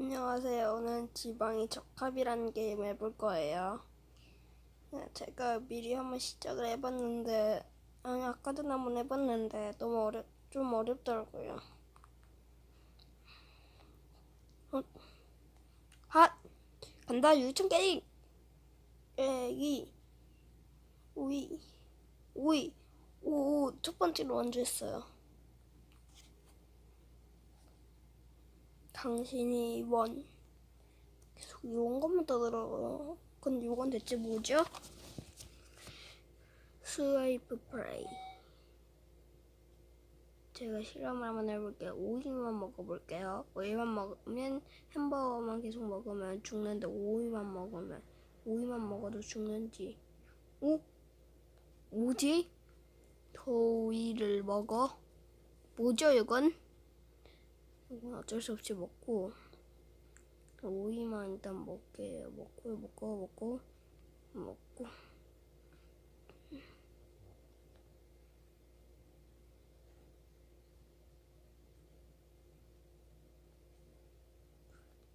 안녕하세요. 오늘 지방이 적합이라는 게임 해볼 거예요. 네, 제가 미리 한번 시작을 해봤는데, 아니, 아까도 한번 해봤는데, 너무 어렵, 좀 어렵더라고요. 어, 핫! 간다, 유청 게임! 애기, 오이, 오이, 오, 첫 번째로 먼저 했어요. 당신이 원. 계속 이런 것만 떠들어. 근데 이건 대체 뭐죠? 스와이프 프레이. 제가 실험을 한번 해볼게요. 오이만 먹어볼게요. 오이만 먹으면 햄버거만 계속 먹으면 죽는데 오이만 먹으면 오이만 먹어도 죽는지. 오? 뭐지? 더위를 먹어? 뭐죠 이건? 이건 어쩔 수 없이 먹고 오이만 일단 먹게요. 먹고 먹고 먹고 먹고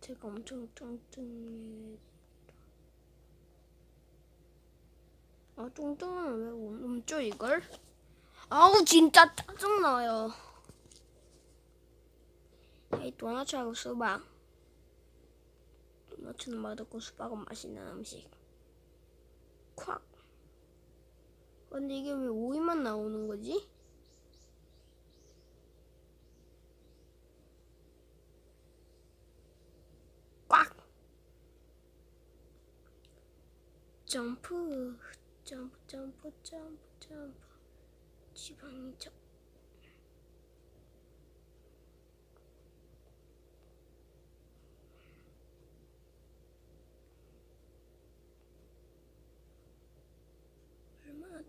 제가 엄청 뚱뚱해. 아 뚱뚱은 왜 옮죠 이걸? 아우 진짜 짜증나요. 에이 도넛하고 수박 도넛은 맛없고 수박은 맛있는 음식. 콱. 근데 이게 왜 오이만 나오는 거지? 꽉. 점프. 점프 점프 점프 점프. 지방이 점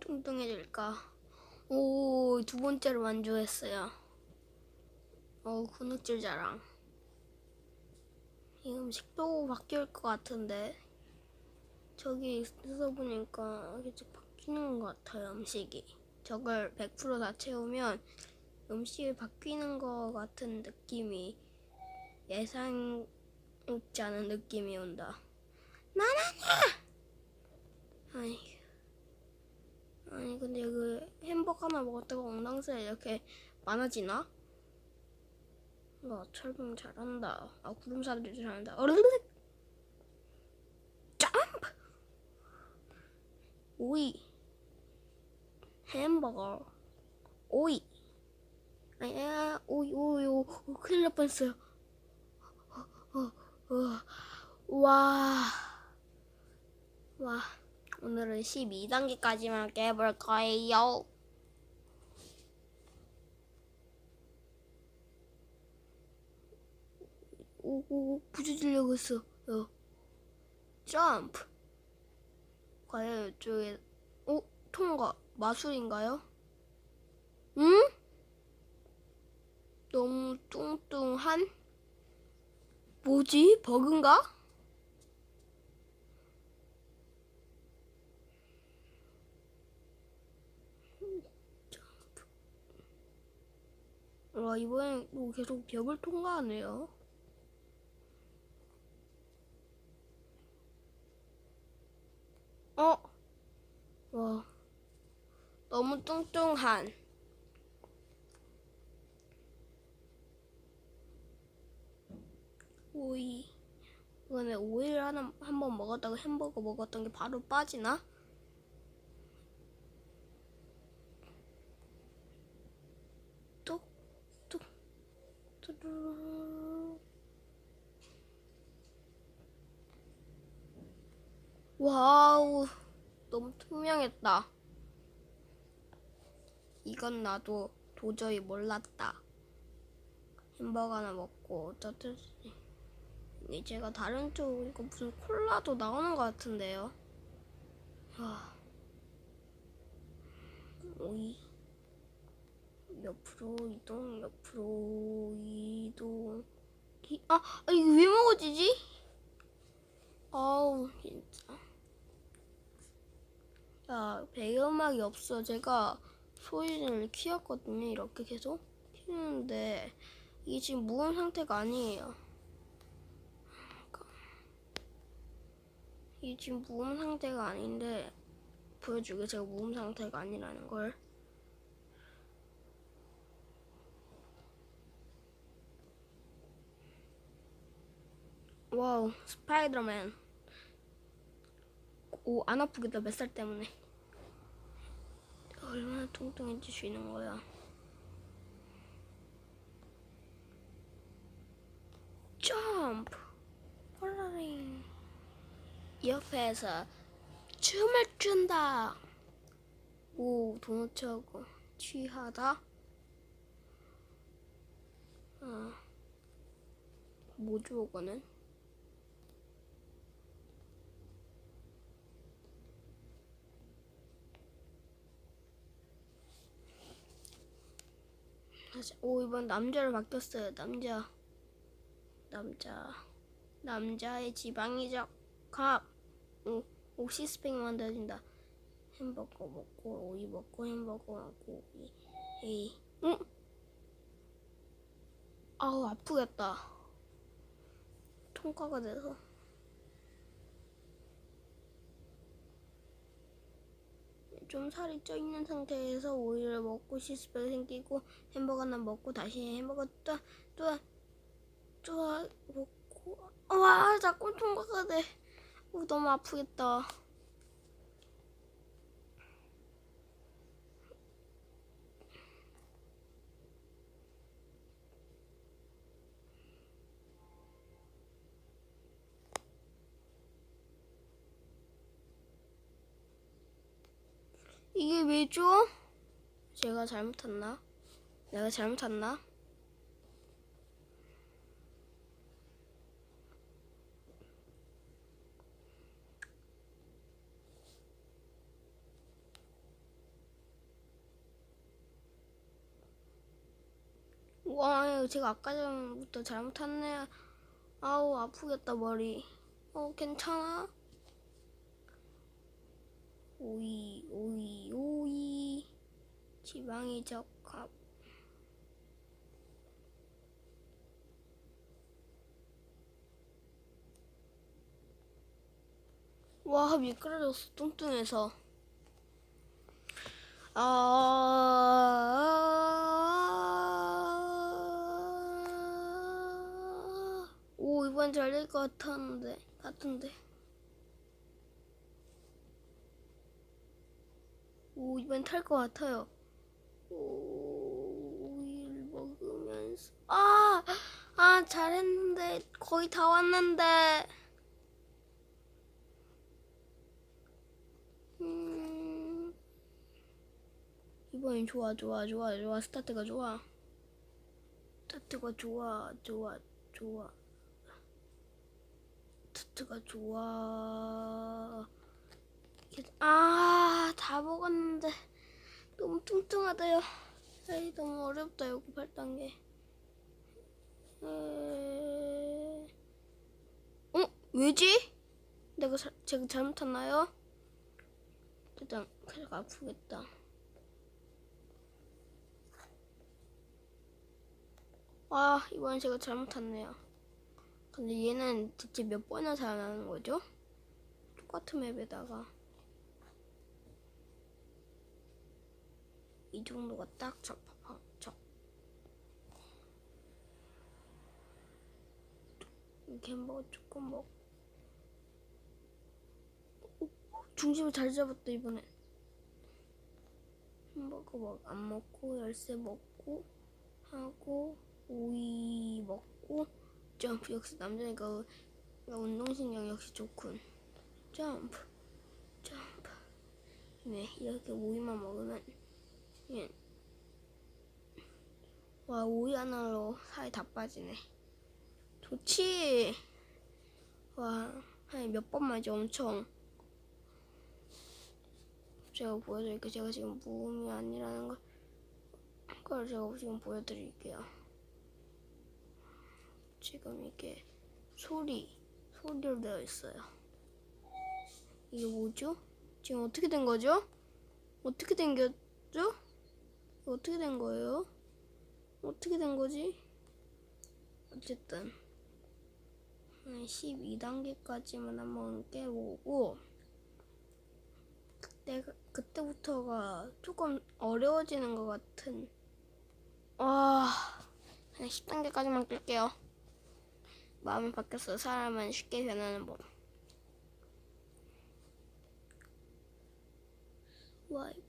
뚱뚱해질까? 오, 두 번째로 완주했어요. 어, 근육질 자랑. 이 음식도 바뀔 것 같은데. 저기 있어 보니까 계속 바뀌는 것 같아요, 음식이. 저걸 100%다 채우면 음식이 바뀌는 것 같은 느낌이 예상치 않은 느낌이 온다. 나나나! 아이. 아니 근데 그 햄버거 하나 먹었다고 엉덩이가 이렇게 많아지나? 와 철봉 잘한다. 아 구름사들이 잘한다. 어르륵 점프 오이 햄버거 오이 아야 오이 오이 오 오, 큰일 날 뻔했어요. 어, 어, 어. 와 와. 오늘은 12단계까지만 깨볼 거예요. 오오 부딪히려고 했어. 어. 점프. 과연 이쪽에 오 통과 마술인가요? 응? 너무 뚱뚱한? 뭐지? 버그인가? 와 이번엔 또 계속 벽을 통과하네요. 어? 와 너무 뚱뚱한. 오이. 이번에 오이를 하나 한 번 먹었다가 햄버거 먹었던 게 바로 빠지나? 와우, 너무 투명했다. 이건 나도 도저히 몰랐다. 햄버거 하나 먹고? 이게 제가 다른 쪽 이거 무슨 콜라도 나오는 것 같은데요. 와, 오이. 옆으로 이동, 옆으로 아, 아 이거 왜 먹어지지? 아우 진짜. 야 배경음악이 없어. 제가 소리를 키웠거든요. 이렇게 계속 키우는데 이게 지금 무음 상태가 아니에요. 그러니까. 이게 지금 무음 상태가 아닌데 보여주게 제가 무음 상태가 아니라는 걸. 와우 스파이더맨. 오 안 아프겠다 몇살 때문에. 얼마나 통통해질 수 있는 거야. 점프. 홀라링. 옆에서 춤을 춘다. 오, 도넛하고 취하다. 아, 뭐죠, 이거는? 다시- 오, 이번 남자로 바뀌었어요. 남자. 남자. 남자의 지방이적 갑. 오, 옥시스팽 만들어진다. 햄버거 먹고 오이 먹고 햄버거 먹고 오이. 에이. 응? 아우 아프겠다. 통과가 돼서. 좀 살이 쪄 있는 상태에서 오이를 먹고 시스펙 생기고 햄버거 하나 먹고 다시 햄버거 또 또 또 먹고 와 자꾸 통과가 돼. 어, 너무 아프겠다. 이게 왜죠? 제가 잘못했나? 내가 잘못했나? 와, 제가 아까 전부터 잘못했네. 아우, 아프겠다, 머리. 어, 괜찮아? 오이, 오이, 오이. 지방이 적합. 와, 미끄러졌어, 뚱뚱해서. 아, 오, 이번 잘 될 것 같았는데, 같은데. 오, 이번 탈 것 같아요. 오, 오일 먹으면서. 아! 아, 잘했는데. 거의 다 왔는데. 음. 이번엔 좋아, 좋아, 좋아, 좋아. 스타트가 좋아. 스타트가 좋아, 좋아, 좋아. 스타트가 좋아. 아, 다 먹었는데 너무 뚱뚱하다요. 에이, 너무 어렵다, 이거 8단계. 에... 어? 왜지? 내가 자, 제가 잘못했나요? 일단 계속 아프겠다. 아, 이번 제가 잘못했네요. 근데 얘는 대체 몇 번이나 살아나는 거죠? 똑같은 맵에다가. 이 정도가 딱 적합한 적. 햄버거 조금 먹. 오, 중심을 잘 잡았다 이번에. 햄버거 먹, 안 먹고 열쇠 먹고 하고 오이 먹고 점프 역시 남자니까 운동신경 역시 좋군. 점프 점프. 네 이렇게 오이만 먹으면 예. 와 오이 하나로 살이 다 빠지네. 좋지. 와, 한몇 번만 이제 엄청. 제가 보여드릴게요. 제가 지금 무음이 아니라는 걸, 그걸 제가 지금 보여드릴게요. 지금 이게 소리, 소리로 되어 있어요. 이게 뭐죠? 지금 어떻게 된 거죠? 어떻게 된 거죠? 어떻게 된 거예요? 어떻게 된 거지? 어쨌든 네, 한 12단계까지만 한번 깨보고 그때 그때부터가 조금 어려워지는 것 같은. 와, 그냥 10단계까지만 끌게요. 마음이 바뀌었어. 사람은 쉽게 변하는 법. 와이프.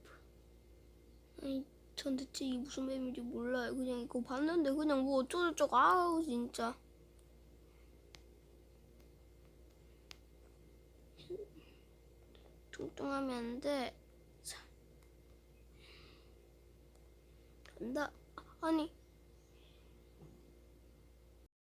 아니, 전 대체 이 무슨 맵인지 몰라요. 그냥 이거 봤는데 그냥 뭐 어쩌고저쩌고 아우 진짜. 뚱뚱하면 안 돼. 자. 간다. 아니